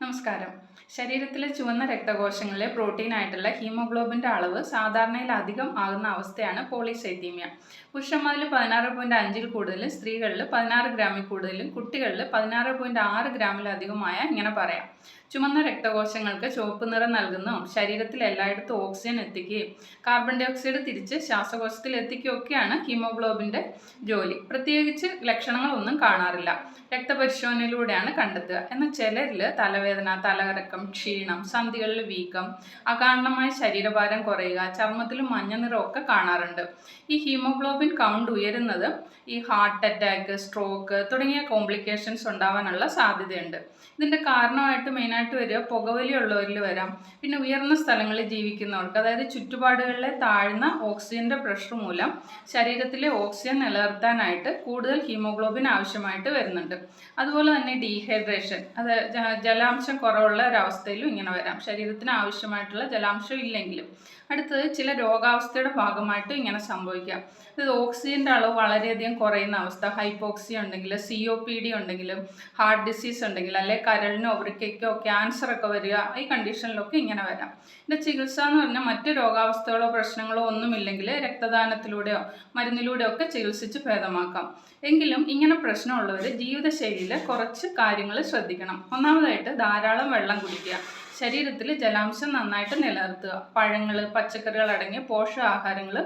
നമസ്കാരം. ശരീരത്തിലെ ചുവന്ന രക്തകോശങ്ങളിലെ പ്രോട്ടീൻ ആയിട്ടുള്ള ഹീമോഗ്ലോബിന്റെ അളവ് സാധാരണയിൽ അധികം ആകുന്ന അവസ്ഥയാണ് പോളിസൈത്തീമിയ പുരുഷന്മാരിൽ പതിനാറ് പോയിന്റ് അഞ്ചിൽ കൂടുതലും സ്ത്രീകളിൽ പതിനാറ് ഗ്രാമിൽ കൂടുതലും കുട്ടികളിൽ പതിനാറ് പോയിന്റ് ആറ് ഗ്രാമിലധികമായ ഇങ്ങനെ പറയാം. ചുമന്ന രക്തകോശങ്ങൾക്ക് ചുവപ്പ് നിറം നൽകുന്നതും ശരീരത്തിൽ എല്ലായിടത്തും ഓക്സിജൻ എത്തിക്കുകയും കാർബൺ ഡൈ ഓക്സൈഡ് തിരിച്ച് ശ്വാസകോശത്തിൽ എത്തിക്കുകയൊക്കെയാണ് ഹീമോഗ്ലോബിന്റെ ജോലി. പ്രത്യേകിച്ച് ലക്ഷണങ്ങളൊന്നും കാണാറില്ല. രക്തപരിശോധനയിലൂടെയാണ് കണ്ടെത്തുക. എന്നാൽ ചിലരിൽ തലവേദന തലകറക്കം ക്ഷീണം സന്ധികളിൽ വീക്കം അകാരണമായ ശരീരഭാരം കുറയുക ചർമ്മത്തിൽ മഞ്ഞ നിറമൊക്കെ കാണാറുണ്ട്. ഈ ഹീമോഗ്ലോബിൻ കൗണ്ട് ഉയരുന്നത് ഈ ഹാർട്ട് അറ്റാക്ക് സ്ട്രോക്ക് തുടങ്ങിയ കോംപ്ലിക്കേഷൻസ് ഉണ്ടാവാനുള്ള സാധ്യതയുണ്ട്. ഇതിന്റെ കാരണമായിട്ട് മെയിനായിട്ട് വരിക പുകവലി ഉള്ളവരിൽ വരാം. പിന്നെ ഉയർന്ന സ്ഥലങ്ങളിൽ ജീവിക്കുന്നവർക്ക് അതായത് ചുറ്റുപാടുകളിലെ താഴ്ന്ന ഓക്സിജന്റെ പ്രഷർ മൂലം ശരീരത്തിലെ ഓക്സിജൻ നിലനിർത്താനായിട്ട് കൂടുതൽ ഹീമോഗ്ലോബിൻ ആവശ്യമായിട്ട് വരുന്നുണ്ട്. അതുപോലെ തന്നെ ഡീഹൈഡ്രേഷൻ അത് ജ- ജലാംശം കുറവുള്ള ഒരവസ്ഥയിലും ഇങ്ങനെ വരാം. ശരീരത്തിന് ആവശ്യമായിട്ടുള്ള ജലാംശം ഇല്ലെങ്കിലും. അടുത്തത് ചില രോഗാവസ്ഥയുടെ ഭാഗമായിട്ടും ഇങ്ങനെ സംഭവിക്കാം. ഇത് ഓക്സിജന്റെ അളവ് വളരെയധികം കുറയുന്ന അവസ്ഥ. ഹൈപ്പോക്സിയ ഉണ്ടെങ്കിൽ സി ഒ പി ഡി ഉണ്ടെങ്കിലും ഹാർട്ട് ഡിസീസ് ഉണ്ടെങ്കിൽ അല്ലെ കരളിനോ വൃക്കയ്ക്കോ ക്യാൻസർ ഒക്കെ വരിക ഈ കണ്ടീഷനിലൊക്കെ ഇങ്ങനെ വരാം. ഇതിന്റെ ചികിത്സ എന്ന് പറഞ്ഞാൽ മറ്റ് രോഗാവസ്ഥകളോ പ്രശ്നങ്ങളോ ഒന്നുമില്ലെങ്കിൽ രക്തദാനത്തിലൂടെയോ മരുന്നിലൂടെയോ ഒക്കെ ചികിത്സിച്ച് ഭേദമാക്കാം. എങ്കിലും ഇങ്ങനെ പ്രശ്നമുള്ളവർ ജീവിതശൈലിയിൽ കുറച്ച് കാര്യങ്ങൾ ശ്രദ്ധിക്കണം. ഒന്നാമതായിട്ട് ധാരാളം വെള്ളം കുടിക്കുക. ശരീരത്തിൽ ജലാംശം നന്നായിട്ട് നിലനിർത്തുക. പഴങ്ങൾ പച്ചക്കറികൾ അടങ്ങിയ പോഷകാഹാരങ്ങൾ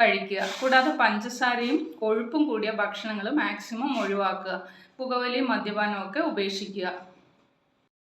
കഴിക്കുക. കൂടാതെ പഞ്ചസാരയും കൊഴുപ്പും കൂടിയ ഭക്ഷണങ്ങൾ മാക്സിമം ഒഴിവാക്കുക. പുകവലിയും മദ്യപാനവും ഒക്കെ ഉപേക്ഷിക്കുക.